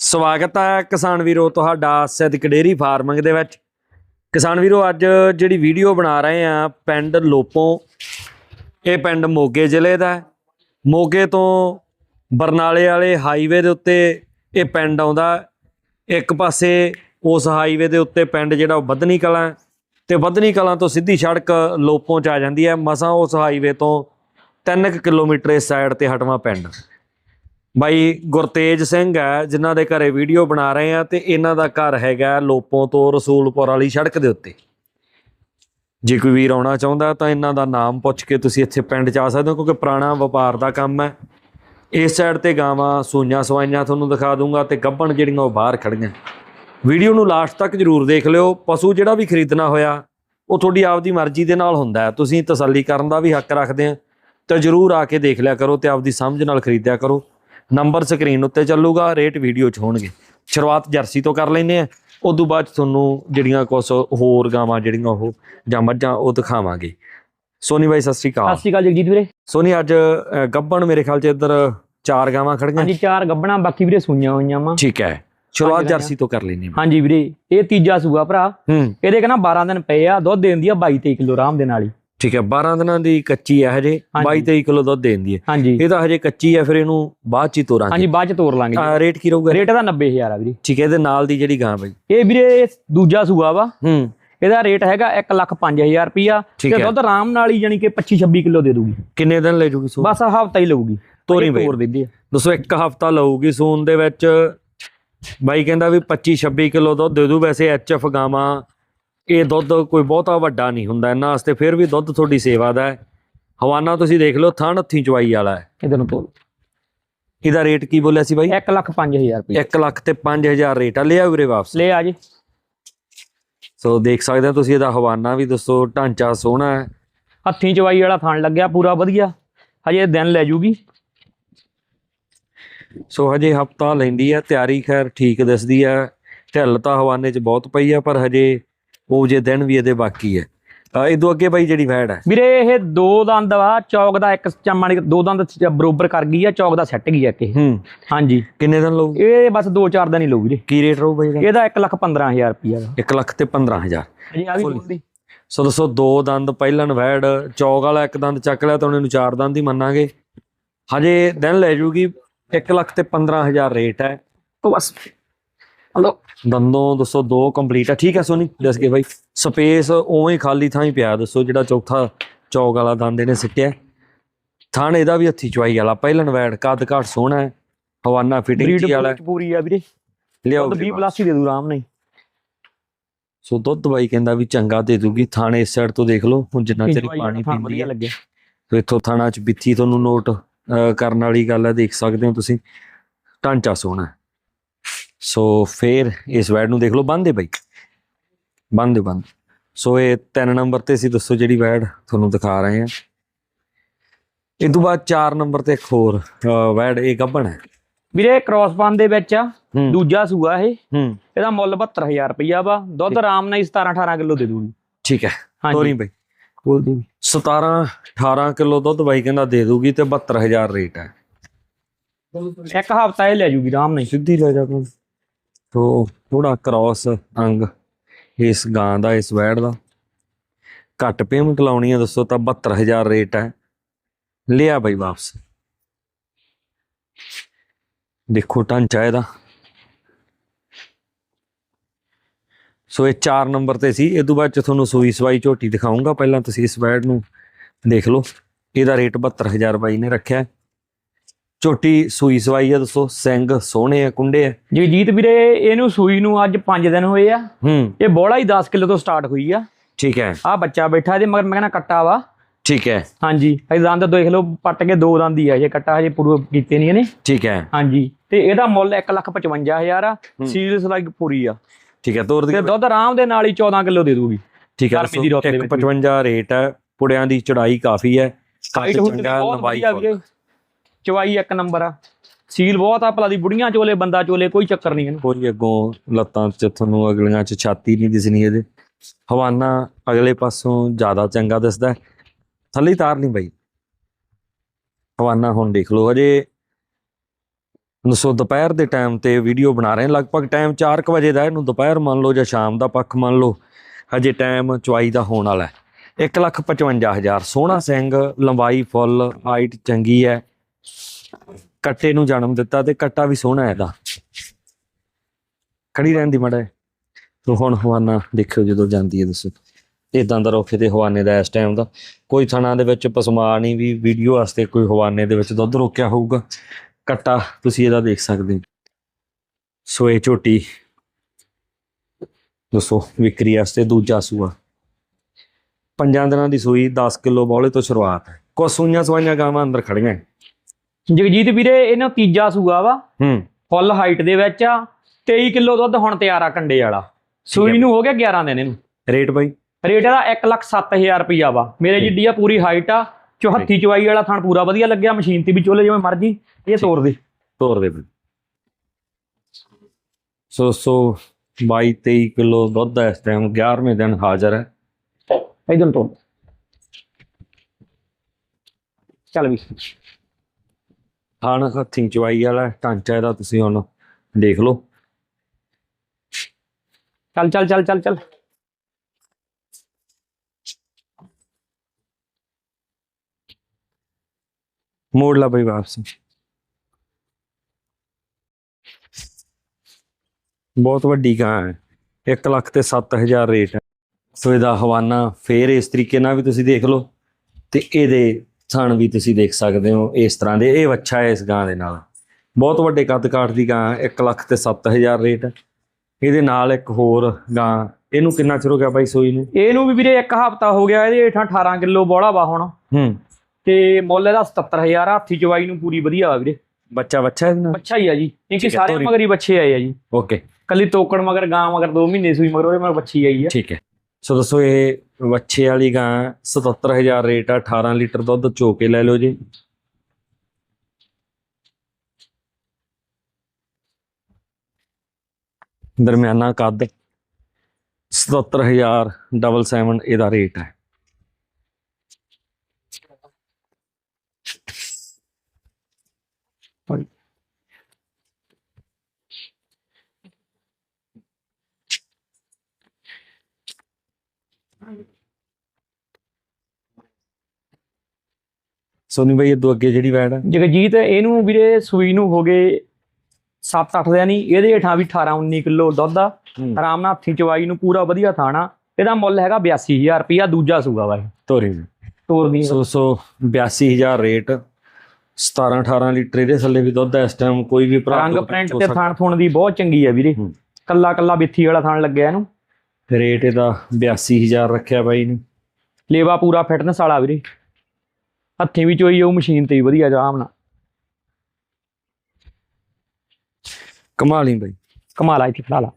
ਸਵਾਗਤ ਹੈ ਕਿਸਾਨ ਵੀਰੋ ਤੁਹਾਡਾ ਸਿੱਧਕ ਡੇਰੀ ਫਾਰਮਿੰਗ ਦੇ ਵਿੱਚ। ਕਿਸਾਨ ਵੀਰੋ, ਅੱਜ ਜਿਹੜੀ ਵੀਡੀਓ ਬਣਾ ਰਹੇ ਆ ਪਿੰਡ ਲੋਪੋਂ, ਇਹ ਪਿੰਡ ਮੋਗੇ ਜ਼ਿਲ੍ਹੇ ਦਾ ਮੋਗੇ ਤੋਂ ਬਰਨਾਲੇ ਵਾਲੇ ਹਾਈਵੇ ਦੇ ਉੱਤੇ ਇਹ ਪਿੰਡ ਆਉਂਦਾ ਇੱਕ ਪਾਸੇ ਉਸ ਹਾਈਵੇ ਦੇ ਉੱਤੇ ਪਿੰਡ ਜਿਹੜਾ ਉਹ ਬੱਧਨੀ ਕਲਾਂ ਹੈ ਤੇ ਬੱਧਨੀ ਕਲਾਂ ਤੋਂ ਸਿੱਧੀ ਸੜਕ ਲੋਪੋਂ ਚ ਆ ਜਾਂਦੀ ਹੈ। ਮਸਾਂ ਉਸ ਹਾਈਵੇ ਤੋਂ 3 ਕਿਲੋਮੀਟਰ ਇਸ ਸਾਈਡ ਤੇ ਹਟਵਾ ਪਿੰਡ। ਬਾਈ ਗੁਰਤੇਜ ਸਿੰਘ ਹੈ, ਜਿਨ੍ਹਾਂ ਦੇ ਘਰੇ ਵੀਡੀਓ ਬਣਾ ਰਹੇ ਆ ਤੇ ਇਹਨਾਂ ਦਾ ਘਰ ਹੈਗਾ ਲੋਪੋਂ ਤੋਂ ਰਸੂਲਪੁਰ ਵਾਲੀ ਸੜਕ ਦੇ ਉੱਤੇ। ਜੇ ਕੋਈ ਵੀਰ ਆਉਣਾ ਚਾਹੁੰਦਾ ਤਾਂ ਇਹਨਾਂ ਦਾ ਨਾਮ ਪੁੱਛ ਕੇ ਤੁਸੀਂ ਇੱਥੇ ਪਿੰਡ ਚ ਆ ਸਕਦੇ ਹੋ, ਕਿਉਂਕਿ ਪੁਰਾਣਾ ਵਪਾਰ ਦਾ ਕੰਮ ਹੈ। ਇਸ ਸਾਈਡ ਤੇ ਗਾਵਾਂ, ਸੂਈਆਂ ਸਵਾਈਆਂ ਤੁਹਾਨੂੰ ਦਿਖਾ ਦੂੰਗਾ ਤੇ ਗੱਭਣ ਜਿਹੜੀਆਂ ਉਹ ਬਾਹਰ ਖੜੀਆਂ ਵੀਡੀਓ ਨੂੰ ਲਾਸਟ ਤੱਕ ਜਰੂਰ ਦੇਖ ਲਿਓ। ਪਸ਼ੂ ਜਿਹੜਾ ਵੀ ਖਰੀਦਣਾ ਹੋਇਆ, ਉਹ ਤੁਹਾਡੀ ਆਪਦੀ ਮਰਜ਼ੀ ਦੇ ਨਾਲ ਹੁੰਦਾ ਹੈ। ਤੁਸੀਂ ਤਸੱਲੀ ਕਰਨ ਦਾ ਵੀ ਹੱਕ ਰੱਖਦੇ ਆ ਤਾਂ ਜਰੂਰ ਆ ਕੇ ਦੇਖ ਲਿਆ ਕਰੋ ਤੇ ਆਪਦੀ ਸਮਝ ਨਾਲ ਖਰੀਦਿਆ ਕਰੋ। ਨੰਬਰ ਸਕਰੀਨ ਉੱਤੇ ਚੱਲੂਗਾ ਰੇਟ ਵੀਡੀਓ 'ਚ ਹੋਣਗੇ। ਸ਼ੁਰੂਆਤ ਜਰਸੀ ਤੋਂ ਕਰ ਲੈਨੇ ਆ ਉਦੋਂ ਬਾਅਦ ਤੁਹਾਨੂੰ ਜਿਹੜੀਆਂ ਕੁਝ ਹੋਰ ਗਾਵਾਂ ਜਿਹੜੀਆਂ ਉਹ ਜਾਂ ਮੱਝਾਂ ਉਹ ਦਿਖਾਵਾਂਗੇ। ਸੋਨੀ ਬਾਈ ਸਤਿ ਸ਼੍ਰੀ ਸਤਿ ਅਕਾਲ ਸ਼੍ਰੀ ਅਕਾਲ ਜਗਜੀਤ ਵੀਰੇ। ਸੋਨੀ ਅੱਜ ਅ, ਗੱਭਣ ਮੇਰੇ ਖਿਆਲ 'ਚ ਇੱਧਰ ਚਾਰ ਗਾਵਾਂ ਖੜੀਆਂ ਹਾਂਜੀ ਚਾਰ ਗੱਬਣਾ ਬਾਕੀ ਵੀਰੇ ਸੂਈਆਂ ਹੋਈਆਂ ਵਾ। ਠੀਕ ਹੈ। ਸ਼ੁਰੂਆਤ। ਜਰਸੀ ਤੋਂ ਕਰ ਲੈਨੇ ਆ। ਹਾਂਜੀ ਵੀਰੇ ਇਹ ਤੀਜਾ ਸੂਆ ਭਰਾ। ਇਹਦੇ ਕਹਿੰਦਾ 12 ਦਿਨ ਪਏ ਆ ਦੁੱਧ ਦੇਂਦੀ ਆ 22 23 ਕਿਲੋ ਆਰਾਮ ਦੇ ਨਾਲ ਹੀ। ਠੀਕ ਹੈ 12 ਦਿਨਾਂ ਦੀ ਕੱਚੀ ਹੈ ਹਜੇ ਹਾਂਜੀ। 22 23 ਕਿਲੋ ਦੁੱਧ ਦੇਂਦੀ ਹੈ। ਇਹ ਤਾਂ ਹਜੇ ਕੱਚੀ ਹੈ ਫਿਰ ਇਹਨੂੰ ਬਾਅਦ ਚ ਹੀ ਤੋਰਾਂਗੇ। ਹਾਂਜੀ ਬਾਅਦ ਚ ਤੋਰ ਲਾਂਗੇ ਆ, ਰੇਟ ਕੀ ਰਹੂਗਾ? ਰੇਟ ਦਾ 90000 ਆ ਵੀਰੇ। ਠੀਕ ਹੈ ਇਹਦੇ ਨਾਲ ਦੀ ਜਿਹੜੀ ਗਾਂ ਬਈ। ਇਹ ਵੀਰੇ ਦੂਜਾ ਸੂਆ ਵਾ। ਹੂੰ। ਇਹਦਾ ਰੇਟ ਹੈਗਾ 1 ਲੱਖ 5000 ਰੁਪਿਆ ਤੇ। ਦੁੱਧ ਆਰਾਮ ਨਾਲ ਹੀ ਯਾਨੀ ਕਿ 25 26 ਕਿਲੋ ਦੇ ਦੂਗੀ। ਕਿੰਨੇ ਦਿਨ ਲੈ ਜੂਗੀ ਸੂ ਬਸ ਹਫਤਾ ਹੀ ਲਊਗੀ। ਤੋਰੀ ਬਈ। ਤੋਰ ਦਿੰਦੀ ਆ। ਦੋਸਤੋ ਇੱਕ ਹਫਤਾ ਲਊਗੀ ਸੂਨ ਦੇ ਵਿੱਚ। ਬਾਈ ਕਹਿੰਦਾ ਵੀ 25 26 ਕਿਲੋ ਦੁੱਧ ਦੇ ਦੂ ਵੈਸੇ ਐਚਐਫ ਗਾਵਾਂ ਇਹ ਦੁੱਧ ਕੋਈ ਬਹੁਤਾ ਵੱਡਾ ਨਹੀਂ ਹੁੰਦਾ ਇਹਨਾਂ ਵਾਸਤੇ ਫਿਰ ਵੀ ਦੁੱਧ ਤੁਹਾਡੀ ਸੇਵਾ ਦਾ ਹੈ। ਹਵਾਨਾ ਤੁਸੀਂ ਦੇਖ ਲਓ ਥਣ ਹੱਥੀਂ ਚਵਾਈ ਵਾਲਾ ਹੈ। ਇਹਦੇ ਨੂੰ ਤੋਲ ਇਹਦਾ ਰੇਟ ਕੀ ਬੋਲਿਆ ਸੀ ਬਾਈ? 1 ਲੱਖ 5000 ਰੁਪਏ। 1 ਲੱਖ ਤੇ 5000 ਰੇਟ ਆ। ਲਿਆ ਵੀਰੇ ਵਾਪਸ। ਲੈ ਆ ਜੀ। ਸੋ ਦੇਖ ਸਕਦੇ ਹੋ ਤੁਸੀਂ ਇਹਦਾ ਹਵਾਨਾ ਵੀ ਦੱਸੋ ਢਾਂਚਾ ਸੋਹਣਾ ਹੈ। ਹੱਥੀਂ ਚਵਾਈ ਵਾਲਾ ਥਣ ਲੱਗਿਆ ਪੂਰਾ ਵਧੀਆ। ਹਜੇ ਦਿਨ ਲੈ ਜੂਗੀ। ਸੋ ਹਜੇ ਹਫਤਾ ਲੈਂਦੀ ਹੈ ਤਿਆਰੀ ਖੈਰ ਠੀਕ ਦਿਸਦੀ ਹੈ। ਢਿੱਲ ਤਾਂ ਹਵਾਨੇ 'ਚ ਬਹੁਤ ਪਈ ਹੈ ਪਰ ਹਜੇ ਉਹ ਜੇ ਦਿਨ ਵੀ ਇਹਦੇ ਬਾਕੀ ਹੈ। ਇਦੋਂ ਅੱਗੇ ਬਾਈ ਜਿਹੜੀ ਵੈੜ ਹੈ। ਵੀਰੇ ਇਹ ਦੋ ਦੰਦ ਵਾ ਚੌਕ ਦਾ ਇੱਕ ਚਮੜੀ ਦੋ ਦੰਦ ਬਰੋਬਰ ਕਰ ਗਈ ਆ ਚੌਕ ਦਾ ਸੈੱਟ ਗਈ ਆ ਹੂੰ। ਹਾਂਜੀ। ਕਿੰਨੇ ਦਿਨ ਲਊ? ਇਹ ਬਸ 2-4 ਦਿਨ ਹੀ ਲਊ ਵੀਰੇ। ਕੀ ਰੇਟ ਰਹੂ ਬਾਈ ਇਹਦਾ? ਇਹਦਾ 1 ਲੱਖ 15000 ਰੁਪਿਆ ਦਾ 1 ਲੱਖ ਤੇ 15000 ਜੀ ਆ ਵੀ Full। ਬੋਲਦੀ। ਸੋ ਦੱਸੋ ਦੋ ਦੰਦ ਪਹਿਲਣ ਵੈੜ ਚੌਕ ਵਾਲਾ ਇੱਕ ਦੰਦ ਚੱਕ ਲਿਆ ਤਾਂ ਉਹਨੂੰ ਚਾਰ ਦੰਦ ਹੀ ਮੰਨਾਂਗੇ। ਹਜੇ ਦਿਨ ਲੈ ਜੂਗੀ 1 ਲੱਖ ਤੇ 15000 ਰੇਟ ਹੈ। ਬਸ ਹਲੋ। ਦੰਦੋਂ ਦੱਸੋ ਦੋ ਕੰਪਲੀਟ ਆ। ਠੀਕ ਹੈ ਸੋਨੀ ਦੱਸ ਕੇ ਬਾਈ ਸਪੇਸ ਉਵੇਂ ਹੀ ਖਾਲੀ ਥਾਂ ਹੀ ਪਿਆ ਦੱਸੋ ਜਿਹੜਾ ਚੌਥਾ ਚੌਕ ਵਾਲਾ ਦੰਦ ਇਹਨੇ ਸਿੱਟਿਆ। ਥਾਣ ਇਹਦਾ ਵੀ ਹੱਥੀ ਚਵਾਈ ਵਾਲਾ ਪਹਿਲਣ ਵੈੜ ਕੱਦ ਘਾਟ ਸੋਹਣਾ ਹੈ। ਹਵਾਨਾ ਫਿਟਿੰਗ ਜੀ ਵਾਲਾ। ਪੂਰੀ ਆ ਵੀਰੇ। ਲਿਆਓ ਵੀਰੇ 20 ਪਲੱਸ ਹੀ ਦੇ ਦੂ ਆਰਾਮ ਨਹੀਂ ਸੋ ਦੁੱਧ ਬਾਈ ਕਹਿੰਦਾ ਵੀ ਚੰਗਾ ਦੇ ਦੂਗੀ ਥਾਣੇ ਇਸ ਸਾਈਡ ਤੋਂ ਦੇਖ ਲਓ ਹੁਣ ਜਿੰਨਾ ਚਿਰ ਪਾਣੀ ਪੀਂਦੀ ਹੈ। ਲੱਗਿਆ। ਤੇ ਇੱਥੋਂ ਥਾਣਾ ਚ ਬਿੱਥੀ ਤੁਹਾਨੂੰ ਨੋਟ ਕਰਨ ਵਾਲੀ ਗੱਲ ਹੈ ਦੇਖ ਸਕਦੇ ਹੋ ਤੁਸੀਂ। ਢਾਂਚਾ ਸੋਹਣਾ। ਸੋ ਫੇਰ ਇਸ ਵੈਡ ਨੂੰ ਦੇਖ ਲਓ ਬੰਦੇ ਬਾਈ। ਬੰਦੇ ਬੰਦ। ਸੋ ਇਹ ਤਿੰਨ ਨੰਬਰ ਤੇ ਸੀ ਦੱਸੋ ਜਿਹੜੀ ਵੈਡ ਤੁਹਾਨੂੰ ਦਿਖਾ ਰਹੇ ਆ ਇਹ ਤੋਂ ਬਾਅਦ 4 ਨੰਬਰ ਤੇ ਇੱਕ ਹੋਰ ਵੈਡ ਇਹ ਗੱਬਣ ਹੈ। ਵੀਰੇ ਕ੍ਰਾਸ ਪਾਨ ਦੇ ਵਿੱਚ ਆ ਹੂੰ। ਦੂਜਾ ਸੂਆ ਇਹ। ਹੂੰ। ਇਹਦਾ ਮੁੱਲ 72000 ਰੁਪਇਆ ਵਾ। ਦੁੱਧ ਆਰਾਮ ਨਾਲ ਹੀ 17 18 ਕਿਲੋ ਦੇ ਦੂਗੀ। ਠੀਕ ਹੈ। ਤੋਰੀ ਬਾਈ। ਬੋਲਦੀ 17 18 ਕਿਲੋ ਦੁੱਧ ਬਾਈ ਕਹਿੰਦਾ ਦੇ ਦੂਗੀ ਤੇ 72000 ਰੇਟ ਹੈ। ਇੱਕ ਹਫਤਾ ਇਹ ਲੈ ਜੂਗੀ ਆਰਾਮ ਨਾਲ ਹੀ। ਸਿੱਧੀ ਲੈ ਜਾ ਤੂੰ ਸੋ ਥੋੜਾ ਕ੍ਰਾਸ ਅੰਗ ਇਸ ਗਾਂ ਦਾ, ਇਸ ਵੈੜ ਦਾ। ਘੱਟ ਪੇਮੈਂਟ ਲਾਉਣੀ ਹੈ ਦੱਸੋ ਤਾਂ 72000 ਰੇਟ ਹੈ। ਲਿਆ ਬਈ ਵਾਪਸ। ਦੇਖੋ ਢਾਂਚਾ ਇਹਦਾ। ਸੋ ਇਹ 4 ਨੰਬਰ ਤੇ ਸੀ। ਇਹ ਤੋਂ ਬਾਅਦ ਚ ਤੁਹਾਨੂੰ ਸੂਈ ਸਵਾਈ ਝੋਟੀ ਦਿਖਾਉਂਗਾ ਪਹਿਲਾਂ ਤੁਸੀਂ ਇਸ ਵੈੜ ਨੂੰ ਦੇਖ ਲਓ। ਇਹਦਾ ਰੇਟ 72000 ਬਾਈ ਨੇ ਰੱਖਿਆ। ਝੋਟੀ ਸੂਈ ਸਵਾਈ ਆ ਦੱਸੋ ਸਿੰਘ ਸੋਹਣੇ ਆ ਕੁੰਡੇ ਆ। ਜਗਜੀਤ ਵੀਰੇ ਇਹਨੂੰ ਸੂਈ ਨੂੰ ਅੱਜ 5 ਦਿਨ ਹੋਏ ਆ। ਹੂੰ। ਇਹ ਬੋਲਾ ਹੀ 10 ਕਿਲੋ ਤੋਂ ਸਟਾਰਟ ਹੋਈ ਆ। ਠੀਕ ਹੈ। ਆ ਬੱਚਾ ਬੈਠਾ ਇਹਦੇ ਮਗਰ ਮੈਂ ਕਹਿੰਦਾ ਕੱਟਾ ਵਾ। ਠੀਕ ਹੈ। ਹਾਂਜੀ ਇਹ ਦੰਦ ਦੇਖ ਲਓ ਪੱਟ ਕੇ ਦੋ ਦੰਦ ਹੀ ਆ ਇਹ ਕੱਟਾ ਹਜੇ ਪੂਰਾ ਕੀਤੇ ਨਹੀਂ ਇਹਨੇ। ਠੀਕ ਹੈ। ਹਾਂਜੀ ਤੇ ਇਹਦਾ ਮੁੱਲ 155000 ਆ ਸੀਲ ਸਲਾਈ ਪੂਰੀ ਆ। ਠੀਕ ਹੈ ਤੋਰ ਦੀ ਦੁੱਧ ਆਰਾਮ ਦੇ ਨਾਲ ਹੀ 14 ਕਿਲੋ ਦੇ ਦੂਗੀ। ਠੀਕ ਹੈ ਗਰਮੀ ਦੀ ਰੁੱਤ ਦੇ ਵਿੱਚ 55 ਰੇਟ ਹੈ ਪੁੜਿਆਂ ਦੀ ਚੜਾਈ ਕਾਫੀ ਹੈ। ਹੁੰਦੀ ਚੰਗਾ ਲੰਬਾਈ ਚਵਾਈ ਇੱਕ ਨੰਬਰ ਆ। ਸੀਲ ਬਹੁਤ ਆ ਭਲਾ ਦੀ, ਬੁੜੀਆਂ ਚੋਲੇ, ਬੰਦਾ ਚੋਲੇ, ਕੋਈ ਚੱਕਰ ਨਹੀਂ ਇਹਨੂੰ। ਕੋਈ ਅੱਗੋਂ ਲੱਤਾਂ 'ਚ ਤੁਹਾਨੂੰ ਅਗਲੀਆਂ 'ਚ ਛਾਤੀ ਨਹੀਂ ਦਿਸਣੀ ਇਹਦੇ। ਹਵਾਨਾ ਅਗਲੇ ਪਾਸੋਂ ਜ਼ਿਆਦਾ ਚੰਗਾ ਦਿਸਦਾ ਥੱਲੇ ਤਾਰ ਨਹੀਂ ਬਈ। ਹਵਾਨਾ, ਹੁਣ ਦੇਖ ਲਓ, ਹਜੇ ਦੱਸੋ ਦੁਪਹਿਰ ਦੇ ਟਾਈਮ ਤੇ ਵੀਡੀਓ ਬਣਾ ਰਹੇ ਹਾਂ। ਲਗਭਗ ਟਾਈਮ 4:00 ਵਜੇ ਦਾ ਇਹਨੂੰ ਦੁਪਹਿਰ ਮੰਨ ਲਓ ਜਾਂ ਸ਼ਾਮ ਦਾ ਪੱਖ ਮੰਨ ਲਓ। ਹਜੇ ਟਾਈਮ ਚੁਆਈ ਦਾ ਹੋਣ ਵਾਲਾ ਹੈ। 155000 ਸੋਹਣਾ ਸਿੰਘ, ਲੰਬਾਈ ਫੁੱਲ ਹਾਈਟ ਚੰਗੀ ਹੈ। ਕੱਟੇ ਨੂੰ ਜਨਮ ਦਿੱਤਾ ਤੇ ਕੱਟਾ ਵੀ ਸੋਹਣਾ ਹੈ ਇਹਦਾ। ਖੜੀ ਰਹਿਣ ਦੀ ਮੜਾ ਤੋ ਹੁਣ ਹਵਾਨਾ ਦੇਖਿਓ ਜਦੋਂ ਜਾਂਦੀ ਹੈ ਦੱਸੋ। ਇਦਾਂ ਦਾ ਰੋਖੇ ਤੇ ਹਵਾਨੇ ਦਾ ਇਸ ਟਾਈਮ ਦਾ ਕੋਈ ਥਣਾ ਦੇ ਵਿੱਚ ਪਸਮਾ ਨਹੀਂ ਵੀ ਵੀਡੀਓ ਵਾਸਤੇ ਕੋਈ ਹਵਾਨੇ ਦੇ ਵਿੱਚ ਦੁੱਧ ਰੋਕਿਆ ਹੋਊਗਾ। ਕੱਟਾ ਤੁਸੀਂ ਇਹਦਾ ਦੇਖ ਸਕਦੇ ਹੋ। ਸੋ ਝੋਟੀ। ਦੱਸੋ ਵਿਕਰੀ ਵਾਸਤੇ ਦੂਜਾ ਸੂਆ। ਪੰਜਾਂ ਦਿਨਾਂ ਦੀ ਸੂਈ 10 ਕਿਲੋ ਬੌਲੇ ਤੋਂ ਸ਼ੁਰੂਆਤ ਹੈ। ਕੁਛ ਸੂਈਆਂ ਸਵਾਈਆਂ ਗਾਵਾਂ ਅੰਦਰ ਖੜੀਆਂ ਹੈ। ਜਗਜੀਤ ਵੀਰੇ ਇਹਨਾਂ ਤੀਜਾ ਸੂਆ ਵਾ। ਹੂੰ। ਫੁੱਲ ਹਾਈਟ ਦੇ ਵਿੱਚ ਆ। 23 ਕਿਲੋ ਦੁੱਧ ਹੁਣ ਤਿਆਰ ਆ ਕੰਡੇ ਵਾਲਾ। ਸੂਈ ਨੂੰ ਹੋ ਗਿਆ 11 ਦਿਨ ਇਹਨੂੰ। ਰੇਟ ਬਾਈ? ਰੇਟ ਇਹਦਾ 1,07,000 ਰੁਪਈਆ ਵਾ। ਮੇਰੇ ਜਿੱਡੀ ਆ ਪੂਰੀ ਹਾਈਟ ਆ। ਚੌਹੱਤੀ ਚਵਾਈ ਵਾਲਾ ਥਣ ਪੂਰਾ ਵਧੀਆ ਲੱਗਿਆ। ਮਸ਼ੀਨ ਤੇ ਵੀ ਚੋਲੇ ਜਿਵੇਂ ਮਰਜ਼ੀ। ਇਹ ਤੋੜ ਦੇ। ਤੋਰ ਦੇ ਬਾਈ। ਸੋ ਸੋ 22 23 ਕਿਲੋ ਦੁੱਧ ਇਸ ਟਾਈਮ 11ਵੇਂ ਦਿਨ ਹਾਜ਼ਰ ਹੈ। ਇਧਰ ਤੋੜ ਚੱਲ ਵੀ। ਖਾਣ ਹੱਥੀਂ ਚਵਾਈ ਵਾਲਾ ਢਾਂਚਾ ਇਹਦਾ ਤੁਸੀਂ ਹੁਣ ਦੇਖ ਲਓ। ਚੱਲ ਚੱਲ ਚੱਲ ਚੱਲ ਚੱਲ। ਮੋੜ ਲਾ ਬਈ ਵਾਪਸ। ਬਹੁਤ ਵੱਡੀ ਗਾਂ ਹੈ। 1 ਲੱਖ ਤੇ 7000 ਰੇਟ ਹੈ। ਸੋ ਇਹਦਾ ਹਵਾਨਾ ਫੇਰ ਇਸ ਤਰੀਕੇ ਨਾਲ ਵੀ ਤੁਸੀਂ ਦੇਖ ਲਓ ਤੇ ਇਹਦੇ ਥਣ ਵੀ ਤੁਸੀਂ ਦੇਖ ਸਕਦੇ ਹੋ ਇਸ ਤਰ੍ਹਾਂ ਦੇ ਇਹ ਵੱਛਾ ਹੈ ਇਸ ਗਾਂ ਦੇ ਨਾਲ। ਬਹੁਤ ਵੱਡੇ ਕੱਦ ਕਾਠ ਦੀ ਗਾਂ 1 ਲੱਖ ਤੇ 7000 ਰੇਟ। ਇਹਦੇ ਨਾਲ ਇੱਕ ਹੋਰ ਗਾਂ ਇਹਨੂੰ ਕਿੰਨਾ ਚਿਰ ਹੋ ਗਿਆ ਬਾਈ ਸੋਈ ਨੂੰ? ਇਹਨੂੰ ਵੀ ਵੀਰੇ ਇੱਕ ਹਫਤਾ ਹੋ ਗਿਆ ਇਹਦੇ ਹੇਠਾਂ 18 ਕਿਲੋ ਬੋਲਾ ਵਾ ਹੁਣ। ਹੂੰ। ਤੇ ਮੁੱਲ ਇਹਦਾ 77000 ਆ ਹੱਥੀ ਚਵਾਈ ਨੂੰ ਪੂਰੀ ਵਧੀਆ ਆ ਵੀਰੇ। ਬੱਚਾ ਬੱਚਾ ਇਹਦੇ ਨਾਲ? ਬੱਚਾ ਹੀ ਆ ਜੀ ਇਹ ਕਿ ਠੀਕ ਹੈ, ਸਾਰੇ। ਮਗਰ ਬੱਚੇ ਆਏ ਆ ਜੀ। ਓਕੇ। ਕੱਲੀ ਤੋਕੜ ਮਗਰ ਗਾਂ ਮਗਰ 2 ਮਹੀਨੇ ਸੂਈ ਮਗਰ ਉਹਦੇ ਮਗਰ ਬੱਚੀ ਆਈ ਆ। ਠੀਕ ਹੈ। ਸੋ ਦੱਸੋ ਇਹ ਵੱਛੇ ਵਾਲੀ ਗਾਂ 77000 ਰੇਟ ਆ 18 ਲੀਟਰ ਦੁੱਧ ਚੋ ਕੇ ਲੈ ਲਓ ਜੀ। ਦਰਮਿਆਨਾ ਕੱਦ 77000 ਡਬਲ 7 ਇਹਦਾ ਰੇਟ ਹੈ। ਸੋਨੀ ਭਾਈ ਇਹ ਤੋਂ ਅੱਗੇ ਜਿਹੜੀ ਵੈੜ ਹੈ ਜਗਜੀਤ ਇਹਨੂੰ ਵੀਰੇ ਸੂਈ ਨੂੰ ਹੋ ਗਏ 7-8 ਦਿਨ ਹੀ। ਇਹਦੇ ਹੇਠਾਂ ਵੀ 18-19 ਕਿਲੋ ਦੁੱਧ ਆ। ਆਰਾਮ ਨਾਲ ਹੱਥੀ ਚਵਾਈ ਨੂੰ ਪੂਰਾ ਵਧੀਆ ਥਾਣਾ ਇਹਦਾ ਮੁੱਲ ਹੈਗਾ 82000 ਰੁਪਿਆ ਦੂਜਾ ਸੂਗਾ ਇਹ ਤੋਰੀ ਤੋਰ ਦੀ ਸੋ ਸੋ 82000 ਰੇਟ। 17 18 ਲੀਟਰ ਇਹਦੇ ਥੱਲੇ ਵੀ ਦੁੱਧ ਹੈ ਇਸ ਟਾਈਮ ਕੋਈ ਵੀ ਭਰਾ ਰੰਗ ਪ੍ਰਿੰਟ ਤੇ। ਥਾਣ ਥੁਣ ਦੀ ਬਹੁਤ ਚੰਗੀ ਆ ਵੀਰੇ। ਹੂੰ। ਕੱਲਾ ਕੱਲਾ ਬਿੱਥੀ ਵਾਲਾ ਥਾਣ ਲੱਗਿਆ ਇਹਨੂੰ। ਰੇਟ ਇਹਦਾ 82000 ਰੱਖਿਆ ਬਾਈ ਨੇ। ਲੇਵਾ ਪੂਰਾ ਫਿਟਨੈਸ ਵਾਲਾ ਵੀਰੇ। ਹੱਥੀਂ ਵੀ ਚੋਈ ਉਹ ਮਸ਼ੀਨ ਤੇ ਵੀ ਵਧੀਆ ਆਰਾਮ ਨਾਲ। ਕਮਾਲ ਹੀ ਬਾਈ ਕਮਾਲ ਆ ਇੱਥੇ ਖੜਾ ਲਾ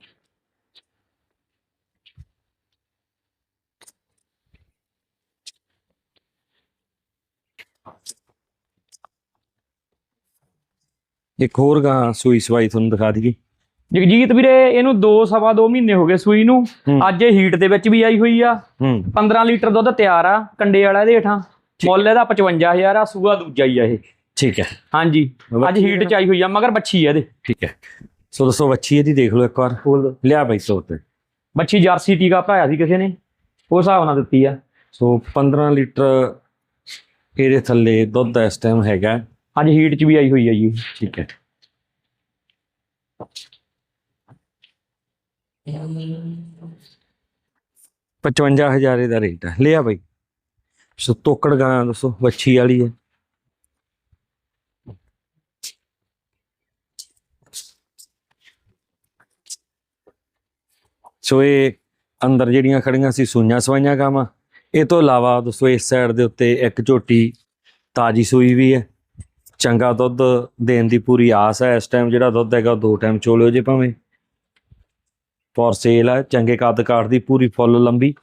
ਇੱਕ ਹੋਰ ਗਾਂ ਸੂਈ ਸਵਾਈ ਤੁਹਾਨੂੰ ਦਿਖਾ ਦਈਏ। ਜਗਜੀਤ ਵੀਰੇ ਇਹਨੂੰ 2 ਸਵਾ 2 ਮਹੀਨੇ ਹੋ ਗਏ ਸੂਈ ਨੂੰ। ਅੱਜ ਇਹ ਹੀਟ ਦੇ ਵਿੱਚ ਵੀ ਆਈ ਹੋਈ ਆ। ਹੂੰ। 15 ਲੀਟਰ ਦੁੱਧ ਤਿਆਰ ਆ ਕੰਡੇ ਵਾਲਾ ਇਹਦੇ ਹੇਠਾਂ। ਮੁੱਲ ਇਹਦਾ 55000 ਆ ਸੂਆ ਦੂਜਾ ਹੀ ਆ ਇਹ। ਠੀਕ ਹੈ। ਹਾਂਜੀ ਅੱਜ ਹੀਟ ਚ ਆਈ ਹੋਈ ਆ ਮਗਰ ਬੱਚੀ ਆ ਇਹਦੇ। ਠੀਕ ਹੈ। ਸੋ ਦੱਸੋ ਵੱਛੀ ਇਹਦੀ ਦੇਖ ਲਓ ਇੱਕ ਵਾਰ। ਖੋਲ ਲਿਆ ਬਾਈ ਸੋ ਤੇ ਬੱਚੀ ਜਰਸੀ ਟੀਕਾ ਭਰਾਇਆ ਸੀ ਕਿਸੇ ਨੇ ਉਸ ਹਿਸਾਬ ਨਾਲ ਦਿੱਤੀ ਆ। ਸੋ 15 ਲੀਟਰ ਇਹਦੇ ਥੱਲੇ ਦੁੱਧ ਇਸ ਟਾਈਮ ਹੈਗਾ। ਅੱਜ ਹੀਟ ਚ ਵੀ ਆਈ ਹੋਈ ਆ ਜੀ। ਠੀਕ ਹੈ। ਪਚਵੰਜਾ ਹਜ਼ਾਰ ਇਹਦਾ ਰੇਟ ਹੈ ਲਿਆ ਬਾਈ। ਸੋ ਤੋਕੜ ਗਾਂ ਦੱਸੋ, ਵੱਛੀ ਵਾਲੀ ਹੈ। ਸੋ ਇਹ ਅੰਦਰ ਜਿਹੜੀਆਂ ਖੜੀਆਂ ਸੀ, ਸੂਈਆਂ ਸਵਾਈਆਂ ਗਾਵਾਂ। ਇਹ ਤੋਂ ਇਲਾਵਾ ਦੋਸਤੋ ਇਸ ਸਾਈਡ ਦੇ ਉੱਤੇ ਇੱਕ ਝੋਟੀ ਤਾਜੀ ਸੂਈ ਵੀ ਹੈ। ਚੰਗਾ ਦੁੱਧ ਦੇਣ ਦੀ ਪੂਰੀ ਆਸ ਹੈ ਇਸ ਟਾਈਮ ਜਿਹੜਾ ਦੁੱਧ ਹੈਗਾ ਉਹ ਦੋ ਟਾਈਮ ਚੋਲਿਓ ਜੇ ਭਾਵੇਂ। ਫॉर ਸੇਲ ਹੈ, ਚੰਗੇ ਕੱਦ ਕਾਠ ਦੀ ਪੂਰੀ ਫੁੱਲ ਲੰਬੀ।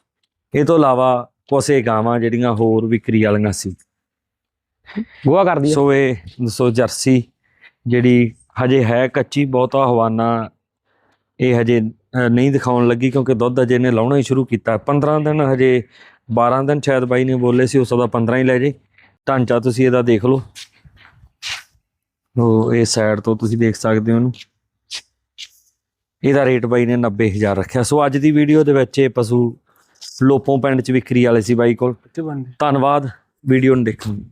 ਇਹ ਤੋਂ ਇਲਾਵਾ ਕੁਛ ਗਾਵਾਂ ਜਿਹੜੀਆਂ ਹੋਰ ਵਿਕਰੀ ਵਾਲੀਆਂ ਸੀ। ਗੋਆ ਕਰਦੀ ਸੋ ਇਹ ਦੱਸੋ ਜਰਸੀ ਜਿਹੜੀ ਹਜੇ ਹੈ ਕੱਚੀ ਬਹੁਤਾ ਹਵਾਨਾ ਇਹ ਹਜੇ ਨਹੀਂ ਦਿਖਾਉਣ ਲੱਗੀ ਕਿਉਂਕਿ ਦੁੱਧ ਅਜੇ ਨੇ ਲਾਉਣਾ ਹੀ ਸ਼ੁਰੂ ਕੀਤਾ। 15 ਦਿਨ ਹਜੇ 12 ਦਿਨ ਸ਼ਾਇਦ ਬਾਈ ਨੇ ਬੋਲੇ ਸੀ ਉਸ ਦਾ 15 ਹੀ ਲੈ ਜੇ। ਢਾਂਚਾ ਤੁਸੀਂ ਇਹਦਾ ਦੇਖ ਲਓ। ਉਹ ਇਹ ਸਾਈਡ ਤੋਂ ਤੁਸੀਂ ਦੇਖ ਸਕਦੇ ਹੋ ਇਹਨੂੰ। ਇਹਦਾ ਰੇਟ ਬਾਈ ਨੇ 90000 ਰੱਖਿਆ। ਸੋ ਅੱਜ ਦੀ ਵੀਡੀਓ ਦੇ ਵਿੱਚ ਇਹ ਪਸ਼ੂ ਲੋਪੋਂ ਪਿੰਡ ਚ ਵਿਕਰੀ ਵਾਲੇ ਸੀ ਬਾਈ ਕੋਲ। ਧੰਨਵਾਦ ਵੀਡੀਓ ਨੂੰ ਦੇਖਣ ਲਈ